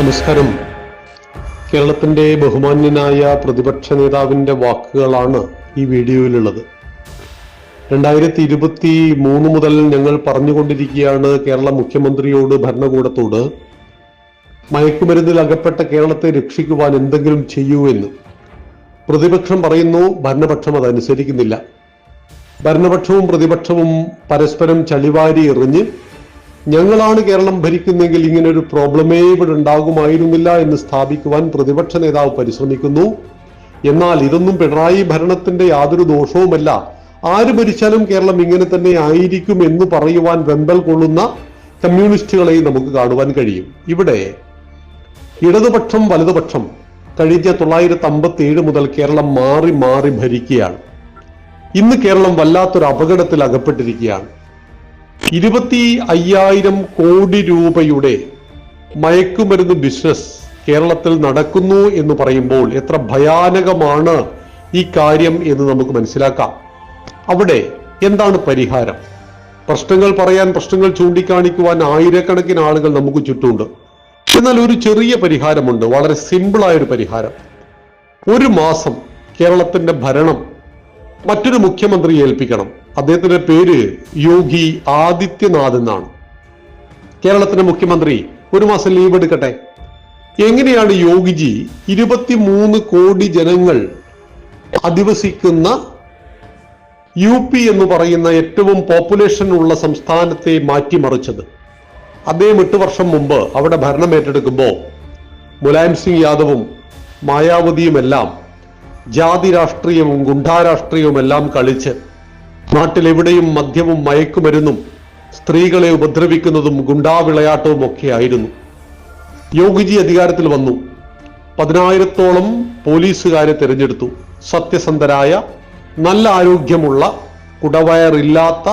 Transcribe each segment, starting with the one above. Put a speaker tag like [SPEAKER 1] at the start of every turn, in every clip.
[SPEAKER 1] നമസ്കാരം. കേരളത്തിന്റെ ബഹുമാന്യനായ പ്രതിപക്ഷ നേതാവിന്റെ വാക്കുകളാണ് ഈ വീഡിയോയിലുള്ളത്. രണ്ടായിരത്തി ഇരുപത്തി മൂന്ന് മുതൽ ഞങ്ങൾ പറഞ്ഞുകൊണ്ടിരിക്കുകയാണ് കേരള മുഖ്യമന്ത്രിയോട് ഭരണകൂടത്തോട്. മയക്കുമരുന്നിൽ അകപ്പെട്ട കേരളത്തെ രക്ഷിക്കുവാൻ എന്തെങ്കിലും ചെയ്യൂ എന്ന്. പ്രതിപക്ഷം പറയുന്നു ഭരണപക്ഷം അതനുസരിക്കുന്നില്ല ഭരണപക്ഷവും പ്രതിപക്ഷവും പരസ്പരം ചളിവാരി എറിഞ്ഞ് ഞങ്ങളാണ് കേരളം ഭരിക്കുന്നെങ്കിൽ ഇങ്ങനൊരു പ്രോബ്ലമേ ഇവിടെ ഉണ്ടാകുമായിരുന്നില്ല എന്ന് സ്ഥാപിക്കുവാൻ പ്രതിപക്ഷ നേതാവ് പരിശ്രമിക്കുന്നു. എന്നാൽ ഇതൊന്നും പിണറായി ഭരണത്തിന്റെ യാതൊരു ദോഷവുമല്ല. ആര് ഭരിച്ചാലും കേരളം ഇങ്ങനെ തന്നെ ആയിരിക്കും എന്ന് പറയുവാൻ വെമ്പൽ കൊള്ളുന്ന കമ്മ്യൂണിസ്റ്റുകളെ നമുക്ക് കാണുവാൻ കഴിയും. ഇവിടെ ഇടതുപക്ഷം വലതുപക്ഷം കഴിഞ്ഞ തൊള്ളായിരത്തി അമ്പത്തി ഏഴ് മുതൽ കേരളം മാറി മാറി ഭരിക്കുകയാണ്. ഇന്ന് കേരളം വല്ലാത്തൊരു അപകടത്തിൽ അകപ്പെട്ടിരിക്കുകയാണ്. ഇരുപത്തി അയ്യായിരം കോടി രൂപയുടെ മയക്കുമരുന്ന് ബിസിനസ് കേരളത്തിൽ നടക്കുന്നു എന്ന് പറയുമ്പോൾ എത്ര ഭയാനകമാണ് ഈ കാര്യം എന്ന് നമുക്ക് മനസ്സിലാക്കാം. അവിടെ എന്താണ് പരിഹാരം? പ്രശ്നങ്ങൾ പറയാൻ പ്രശ്നങ്ങൾ ചൂണ്ടിക്കാണിക്കുവാൻ ആയിരക്കണക്കിന് ആളുകൾ നമുക്ക് ചുറ്റുമുണ്ട്. എന്നാൽ ഒരു ചെറിയ പരിഹാരമുണ്ട് വളരെ സിമ്പിളായ ഒരു പരിഹാരം. ഒരു മാസം കേരളത്തിന്റെ ഭരണം മറ്റൊരു മുഖ്യമന്ത്രി ഏൽപ്പിക്കണം. അദ്ദേഹത്തിന്റെ പേര് യോഗി ആദിത്യനാഥ് എന്നാണ്. കേരളത്തിന്റെ മുഖ്യമന്ത്രി ഒരു മാസം ലീവ് എടുക്കട്ടെ? എങ്ങനെയാണ് യോഗിജി ഇരുപത്തിമൂന്ന് കോടി ജനങ്ങൾ അധിവസിക്കുന്ന യു പി എന്ന് പറയുന്ന ഏറ്റവും പോപ്പുലേഷൻ ഉള്ള സംസ്ഥാനത്തെ മാറ്റിമറിച്ചത്? അദ്ദേഹം എട്ട് വർഷം മുമ്പ് അവിടെ ഭരണം ഏറ്റെടുക്കുമ്പോൾ മുലായം സിംഗ് യാദവും മായാവതിയുമെല്ലാം ജാതി രാഷ്ട്രീയവും ഗുണ്ടാരാഷ്ട്രീയവും എല്ലാം കളിച്ച് നാട്ടിലെവിടെയും മദ്യവും മയക്കുമരുന്നും സ്ത്രീകളെ ഉപദ്രവിക്കുന്നതും ഗുണ്ടാവിളയാട്ടവും ഒക്കെ ആയിരുന്നു യോഗിജി അധികാരത്തിൽ വന്നു. പതിനായിരത്തോളം പോലീസുകാരെ തിരഞ്ഞെടുത്തു. സത്യസന്ധരായ നല്ല ആരോഗ്യമുള്ള കുടവയറില്ലാത്ത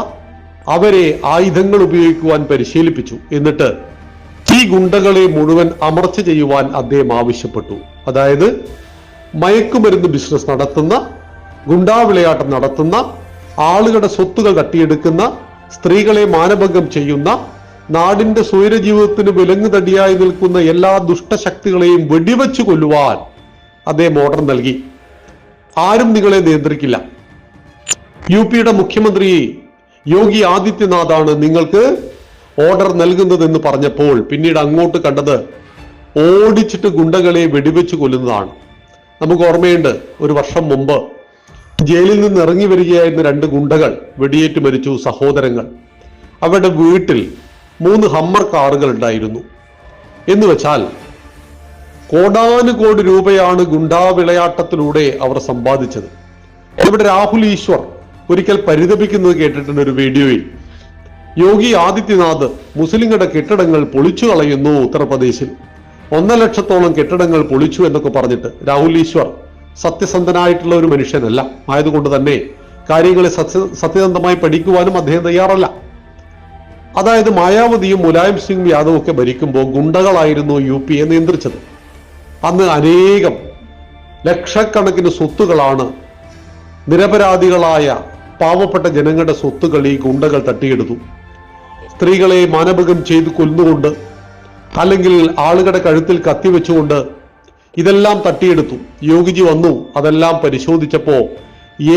[SPEAKER 1] അവരെ ആയുധങ്ങൾ ഉപയോഗിക്കുവാൻ പരിശീലിപ്പിച്ചു. എന്നിട്ട് ഈ ഗുണ്ടകളെ മുഴുവൻ അമർച്ച ചെയ്യുവാൻ അദ്ദേഹം ആവശ്യപ്പെട്ടു. അതായത് മയക്കുമരുന്ന് ബിസിനസ് നടത്തുന്ന ഗുണ്ടാവിളയാട്ടം നടത്തുന്ന ആളുകളുടെ സ്വത്തുകൾ തട്ടിയെടുക്കുന്ന സ്ത്രീകളെ മാനഭംഗം ചെയ്യുന്ന നാടിന്റെ സ്വൈരജീവിതത്തിന് വിലങ്ങ് തടിയായി നിൽക്കുന്ന എല്ലാ ദുഷ്ടശക്തികളെയും വെടിവെച്ചു കൊല്ലുവാൻ അദ്ദേഹം ഓർഡർ നൽകി. ആരും നിങ്ങളെ നിയന്ത്രിക്കില്ല. യു പിയുടെ മുഖ്യമന്ത്രി യോഗി ആദിത്യനാഥാണ് നിങ്ങൾക്ക് ഓർഡർ നൽകുന്നത് എന്ന് പറഞ്ഞപ്പോൾ പിന്നീട് അങ്ങോട്ട് കണ്ടത് ഓടിച്ചിട്ട് ഗുണ്ടകളെ വെടിവെച്ച് കൊല്ലുന്നതാണ്. നമുക്ക് ഓർമ്മയുണ്ട് ഒരു വർഷം മുമ്പ് ജയിലിൽ നിന്ന് ഇറങ്ങി വരികയായിരുന്ന രണ്ട് ഗുണ്ടകൾ വെടിയേറ്റ് മരിച്ചു സഹോദരങ്ങൾ. അവരുടെ വീട്ടിൽ മൂന്ന് ഹമ്മർ കാറുകൾ ഉണ്ടായിരുന്നു. എന്ന് വെച്ചാൽ കോടാനുകോടി രൂപയാണ് ഗുണ്ടാ വിളയാട്ടത്തിലൂടെ അവർ സമ്പാദിച്ചത്. ഇവിടെ രാഹുൽ ഈശ്വർ ഒരിക്കൽ പരിതപിക്കുന്നത് കേട്ടിട്ടുണ്ട് ഒരു വീഡിയോയിൽ. യോഗി ആദിത്യനാഥ് മുസ്ലിങ്ങളുടെ കെട്ടിടങ്ങൾ പൊളിച്ചു കളയുന്നു ഉത്തർപ്രദേശിൽ. ഒന്നര ലക്ഷത്തോളം കെട്ടിടങ്ങൾ പൊളിച്ചു എന്നൊക്കെ പറഞ്ഞിട്ട് രാഹുൽ ഈശ്വർ സത്യസന്ധനായിട്ടുള്ള ഒരു മനുഷ്യനല്ല. ആയതുകൊണ്ട് തന്നെ കാര്യങ്ങളെ സത്യ സത്യസന്ധമായി പഠിക്കുവാനും അദ്ദേഹം തയ്യാറല്ല. അതായത് മായാവതിയും മുലായം സിംഗ് യാദവും ഒക്കെ ഭരിക്കുമ്പോൾ ഗുണ്ടകളായിരുന്നു യു പി എ നിയന്ത്രിച്ചത്. അന്ന് അനേകം ലക്ഷക്കണക്കിന് സ്വത്തുകളാണ് നിരപരാധികളായ പാവപ്പെട്ട ജനങ്ങളുടെ സ്വത്തുകൾ ഈ ഗുണ്ടകൾ തട്ടിയെടുത്തു. സ്ത്രീകളെ മാനഭകം ചെയ്ത് കൊന്നുകൊണ്ട് അല്ലെങ്കിൽ ആളുകളുടെ കഴുത്തിൽ കത്തിവെച്ചുകൊണ്ട് ഇതെല്ലാം തട്ടിയെടുത്തു. യോഗിജി വന്നു. അതെല്ലാം പരിശോധിച്ചപ്പോൾ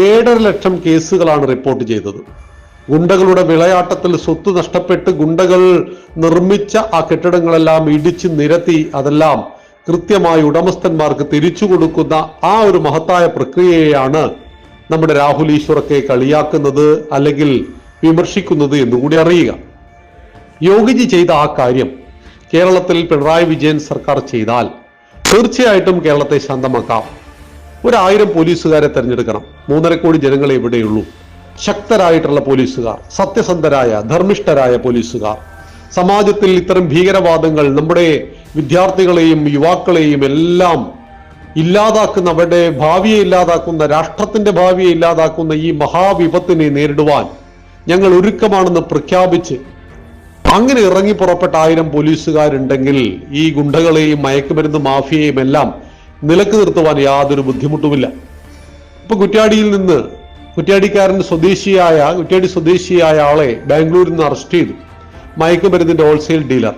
[SPEAKER 1] ഏഴര ലക്ഷം കേസുകളാണ് റിപ്പോർട്ട് ചെയ്തത്. ഗുണ്ടകളുടെ വിളയാട്ടത്തിൽ സ്വത്ത് നഷ്ടപ്പെട്ട് ഗുണ്ടകൾ നിർമ്മിച്ച ആ കെട്ടിടങ്ങളെല്ലാം ഇടിച്ച് നിരത്തി അതെല്ലാം കൃത്യമായി ഉടമസ്ഥന്മാർക്ക് തിരിച്ചു കൊടുക്കുന്ന ആ ഒരു മഹത്തായ പ്രക്രിയയാണ് നമ്മുടെ രാഹുൽ ഈശ്വറൊക്കെ കളിയാക്കുന്നത് അല്ലെങ്കിൽ വിമർശിക്കുന്നത് എന്നുകൂടി അറിയുക. യോഗിജി ചെയ്ത ആ കാര്യം കേരളത്തിൽ പിണറായി വിജയൻ സർക്കാർ ചെയ്താൽ തീർച്ചയായിട്ടും കേരളത്തെ ശാന്തമാക്കാം. ഒരായിരം പോലീസുകാരെ തെരഞ്ഞെടുക്കണം. മൂന്നര കോടി ജനങ്ങളെ ഇവിടെയുള്ളൂ. ശക്തരായിട്ടുള്ള പോലീസുകാർ സത്യസന്ധരായ ധർമ്മിഷ്ഠരായ പോലീസുകാർ. സമാജത്തിൽ ഇത്തരം ഭീകരവാദങ്ങൾ നമ്മുടെ വിദ്യാർത്ഥികളെയും യുവാക്കളെയും എല്ലാം ഇല്ലാതാക്കുന്ന അവരുടെ ഭാവിയെ ഇല്ലാതാക്കുന്ന രാഷ്ട്രത്തിന്റെ ഭാവിയെ ഇല്ലാതാക്കുന്ന ഈ മഹാവിപത്തിനെ നേരിടുവാൻ ഞങ്ങൾ ഒരുക്കമാണെന്ന് പ്രഖ്യാപിച്ച് അങ്ങനെ ഇറങ്ങി പുറപ്പെട്ട ആയിരം പോലീസുകാരുണ്ടെങ്കിൽ ഈ ഗുണ്ടകളെയും മയക്കുമരുന്ന് മാഫിയയും എല്ലാം നിലയ്ക്ക് നിർത്തുവാൻ യാതൊരു ബുദ്ധിമുട്ടുമില്ല. ഇപ്പൊ കുറ്റ്യാടിയിൽ നിന്ന് കുറ്റ്യാടിക്കാരൻ സ്വദേശിയായ കുറ്റ്യാടി സ്വദേശിയായ ആളെ ബാംഗ്ലൂരിൽ നിന്ന് അറസ്റ്റ് ചെയ്തു. മയക്കുമരുന്നിന്റെ ഹോൾസെയിൽ ഡീലർ.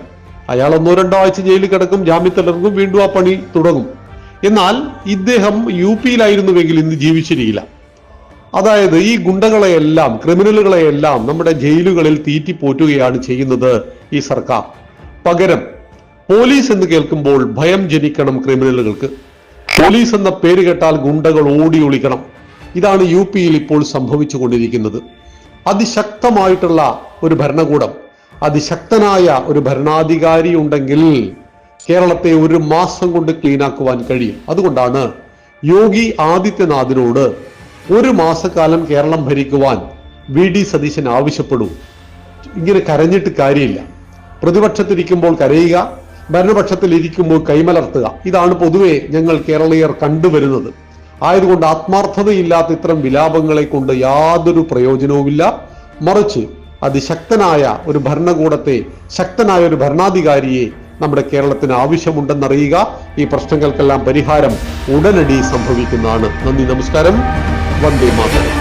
[SPEAKER 1] അയാൾ ഒന്നോ രണ്ടോ ആഴ്ച ജയിലിൽ കിടക്കും ജാമ്യത്തിലിറങ്ങും വീണ്ടും ആ പണി തുടങ്ങും. എന്നാൽ ഇദ്ദേഹം യു പിയിലായിരുന്നുവെങ്കിൽ ഇന്ന് ജീവിച്ചിരിക്കില്ല. അതായത് ഈ ഗുണ്ടകളെയെല്ലാം ക്രിമിനലുകളെയെല്ലാം നമ്മുടെ ജയിലുകളിൽ തീറ്റിപ്പോറ്റുകയാണ് ചെയ്യുന്നത് ഈ സർക്കാർ. പകരം പോലീസ് എന്ന് കേൾക്കുമ്പോൾ ഭയം ജനിക്കണം ക്രിമിനലുകൾക്ക്. പോലീസ് എന്ന പേര് കേട്ടാൽ ഗുണ്ടകൾ ഓടി ഒളിക്കണം. ഇതാണ് യു പിയിൽ ഇപ്പോൾ സംഭവിച്ചു കൊണ്ടിരിക്കുന്നത് അതിശക്തമായിട്ടുള്ള ഒരു ഭരണകൂടം അതിശക്തനായ ഒരു ഭരണാധികാരി ഉണ്ടെങ്കിൽ കേരളത്തെ ഒരു മാസം കൊണ്ട് ക്ലീനാക്കുവാൻ കഴിയും. അതുകൊണ്ടാണ് യോഗി ആദിത്യനാഥിനോട് ഒരു മാസക്കാലം കേരളം ഭരിക്കുവാൻ വി ഡി സതീശൻ ആവശ്യപ്പെടൂ. ഇങ്ങനെ കരഞ്ഞിട്ട് കാര്യമില്ല. പ്രതിപക്ഷത്തിരിക്കുമ്പോൾ കരയുക ഭരണപക്ഷത്തിൽ ഇരിക്കുമ്പോൾ കൈമലർത്തുക. ഇതാണ് പൊതുവെ ഞങ്ങൾ കേരളീയർ കണ്ടുവരുന്നത്. ആയതുകൊണ്ട് ആത്മാർത്ഥതയില്ലാത്ത ഇത്തരം വിലാപങ്ങളെ കൊണ്ട് യാതൊരു പ്രയോജനവുമില്ല. മറിച്ച് അതിശക്തനായ ഒരു ഭരണകൂടത്തെ ശക്തനായ ഒരു ഭരണാധികാരിയെ നമ്മുടെ കേരളത്തിന് ആവശ്യമുണ്ടെന്നറിയുക. ഈ പ്രശ്നങ്ങൾക്കെല്ലാം പരിഹാരം ഉടനടി സംഭവിക്കുന്നതാണ്. നന്ദി നമസ്കാരം. വന്ദേ മാതരം